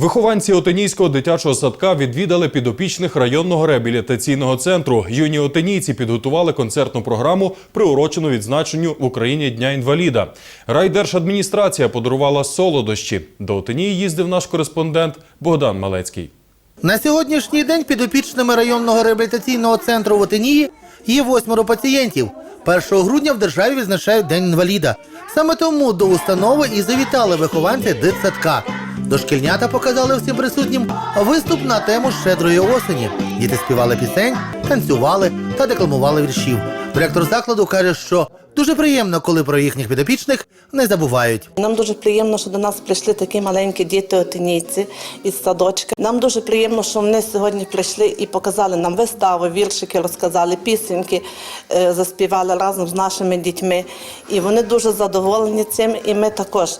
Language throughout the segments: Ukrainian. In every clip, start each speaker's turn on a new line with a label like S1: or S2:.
S1: Вихованці Отинійського дитячого садка відвідали підопічних районного реабілітаційного центру. Юні отинійці підготували концертну програму, приурочену відзначенню в Україні Дня інваліда. Райдержадміністрація подарувала солодощі. До Отинії їздив наш кореспондент Богдан Малецький.
S2: На сьогоднішній день підопічними районного реабілітаційного центру в Отинії є восьмеро пацієнтів. 1 грудня в державі відзначають День інваліда. Саме тому до установи і завітали вихованці дитсадка. Дошкільнята показали всім присутнім виступ на тему щедрої осені. Діти співали пісень, танцювали та декламували віршів. Директор закладу каже, що дуже приємно, коли про їхніх підопічних не забувають.
S3: Нам дуже приємно, що до нас прийшли такі маленькі діти отинійці із садочка. Нам дуже приємно, що вони сьогодні прийшли і показали нам вистави, віршики, розказали пісеньки, е, заспівали разом з нашими дітьми. І вони дуже задоволені цим. І ми також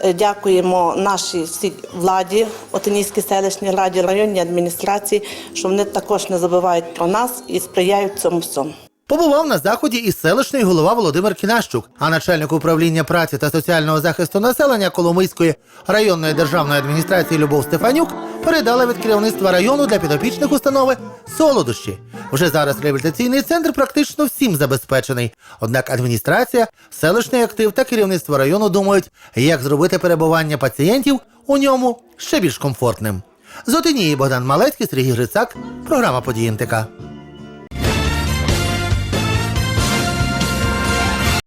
S3: е, дякуємо нашій всій владі, Отинійській селищній раді, районній адміністрації, що вони також не забувають про нас і сприяють цьому всьому.
S2: Побував на заході і селищний голова Володимир Кінащук, а начальник управління праці та соціального захисту населення Коломийської районної державної адміністрації Любов Стефанюк передала від керівництва району для підопічних установи солодощі. Вже зараз реабілітаційний центр практично всім забезпечений. Однак адміністрація, селищний актив та керівництво району думають, як зробити перебування пацієнтів у ньому ще більш комфортним. З Отинії Богдан Малецький, Сергій Грицак, програма «Події НТК».